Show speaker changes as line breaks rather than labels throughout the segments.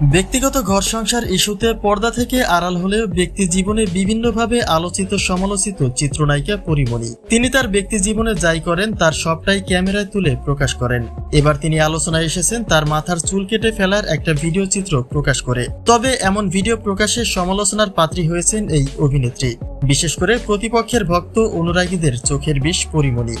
ব্যক্তিগত ঘর সংসার ইস্যুতে পর্দা থেকে আড়াল হলেও ব্যক্তি জীবনে বিভিন্নভাবে আলোচিত সমালোচিত চিত্রনায়িকা পরিমণি। তিনি তার ব্যক্তি জীবনে যাই করেন, তার সবটাই ক্যামেরায় তুলে প্রকাশ করেন। এবার তিনি আলোচনায় এসেছেন, তার মাথার চুল কেটে ফেলার একটা ভিডিও চিত্র প্রকাশ করে। তবে এমন ভিডিও প্রকাশে সমালোচনার পাত্রী হয়েছেন এই অভিনেত্রী। বিশেষ করে প্রতিপক্ষের ভক্ত অনুরাগীদের চোখের বিষ পরিমণি।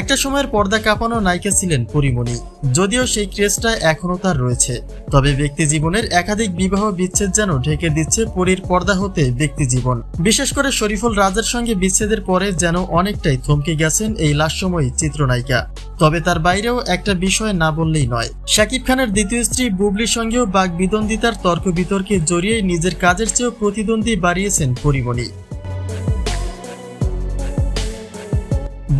একটা সময়ের পর্দা কাঁপানো নায়িকা ছিলেন পরিমণি, যদিও সেই ক্রেজটা এখনও তার রয়েছে। তবে ব্যক্তি জীবনের একাধিক বিবাহ বিচ্ছেদ যেন ঢেকে দিচ্ছে পরীর পর্দা হতে ব্যক্তি জীবন। বিশেষ করে শরীফুল রাজের সঙ্গে বিচ্ছেদের পরে যেন অনেকটাই থমকে গেছেন এই লাস্যময়ী চিত্রনায়িকা। তবে তার বাইরেও একটা বিষয় না বললেই নয়। শাকিব খানের দ্বিতীয় স্ত্রী বুবলির সঙ্গেও বাঘ বিদ্বন্দ্বিতার তর্ক বিতর্কে জড়িয়ে নিজের কাজের চেয়েও প্রতিদ্বন্দ্বী বাড়িয়েছেন পরিমণি।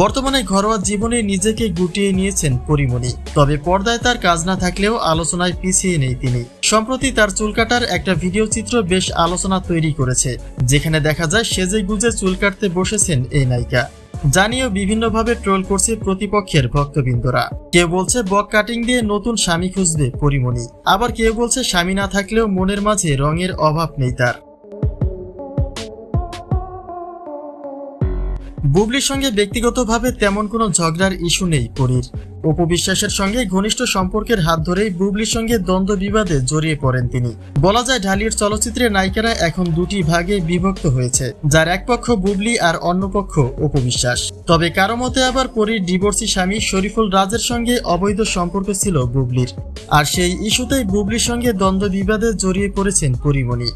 বর্তমানে ঘরোয়া জীবনে নিজেকে গুটিয়ে নিয়েছেন পরিমণি। তবে পর্দায় তার কাজ না থাকলেও আলোচনায় পিছিয়ে নেই তিনি। সম্প্রতি তার চুল কাটার একটা ভিডিও চিত্র বেশ আলোচনা তৈরি করেছে, যেখানে দেখা যায় সেজে গুজে চুল কাটতে বসেছেন এই নায়িকা। জানিয়েও বিভিন্নভাবে ট্রোল করছে প্রতিপক্ষের ভক্তবৃন্দরা। কেউ বলছে বক কাটিং দিয়ে নতুন স্বামী খুঁজবে পরিমণি। আবার কেউ বলছে স্বামী না থাকলেও মনের মাঝে রঙের অভাব নেই তার। বুবলির সঙ্গে ব্যক্তিগতভাবে তেমন কোনো ঝগড়ার ইস্যু নেই পরীর অপবিশ্বাসের সঙ্গে ঘনিষ্ঠ সম্পর্কের হাত ধরেই বুবলির সঙ্গে দ্বন্দ্ব বিবাদে জড়িয়ে পড়েন তিনি। বলা যায়, ঢালির চলচ্চিত্রের নায়িকারা এখন দুটি ভাগে বিভক্ত হয়েছে, যার এক পক্ষ বুবলি আর অন্য পক্ষ অপবিশ্বাস তবে কারও মতে আবার পরীর ডিভোর্সি স্বামী শরীফুল রাজের সঙ্গে অবৈধ সম্পর্ক ছিল বুবলির। আর সেই ইস্যুতেই বুবলির সঙ্গে দ্বন্দ্ব বিবাদে জড়িয়ে পড়েছেন পরিমণি।